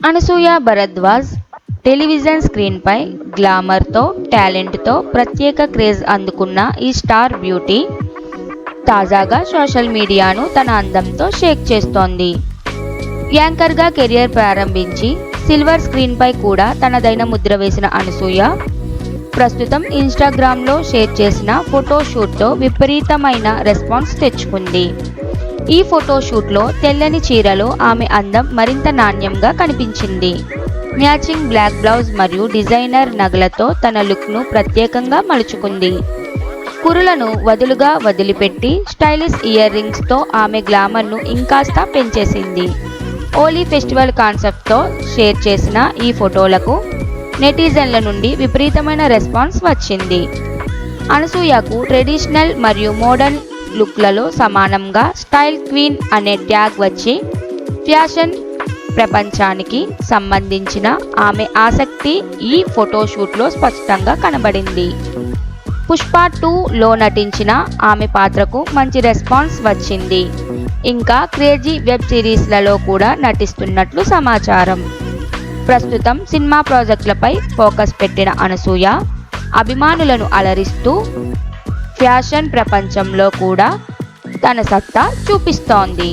Anasuya Bharadwaj television స్క్రీన్పై గ్లామర్తో టాలెంట్తో ప్రత్యేక craze అందుకున్న ఈ స్టార్ బ్యూటీ తాజాగా సోషల్ మీడియాను తన అందంతో షేక్ చేస్తోంది. యాంకర్గా కెరియర్ ప్రారంభించి సిల్వర్ స్క్రీన్పై కూడా తనదైన ముద్ర వేసిన అనసూయ ప్రస్తుతం ఇన్స్టాగ్రామ్లో షేర్ చేసిన ఫోటోషూట్తో విపరీతమైన రెస్పాన్స్ తెచ్చుకుంది. ఈ ఫోటోషూట్లో తెల్లని చీరలో ఆమె అందం మరింత నాణ్యంగా కనిపించింది. మ్యాచింగ్ బ్లాక్ బ్లౌజ్ మరియు డిజైనర్ నగలతో తన లుక్ను ప్రత్యేకంగా మలుచుకుంది. కురులను వదులుగా వదిలిపెట్టి స్టైలిష్ ఇయర్ రింగ్స్తో ఆమె గ్లామర్ను ఇంకాస్త పెంచేసింది. ఓలీ ఫెస్టివల్ కాన్సెప్ట్తో షేర్ చేసిన ఈ ఫోటోలకు నెటిజన్ల నుండి విపరీతమైన రెస్పాన్స్ వచ్చింది. అనసూయకు ట్రెడిషనల్ మరియు మోడర్న్ లుక్లలో సమానంగా స్టైల్ క్వీన్ అనే ట్యాగ్ వచ్చి ఫ్యాషన్ ప్రపంచానికి సంబంధించిన ఆమె ఆసక్తి ఈ ఫోటోషూట్లో స్పష్టంగా కనబడింది. పుష్ప టూలో నటించిన ఆమె పాత్రకు మంచి రెస్పాన్స్ వచ్చింది. ఇంకా క్రేజీ వెబ్ సిరీస్లలో కూడా నటిస్తున్నట్లు సమాచారం. ప్రస్తుతం సినిమా ప్రాజెక్టులపై ఫోకస్ పెట్టిన అనసూయ అభిమానులను అలరిస్తూ ఫ్యాషన్ ప్రపంచంలో కూడా తన సత్తా చూపిస్తోంది.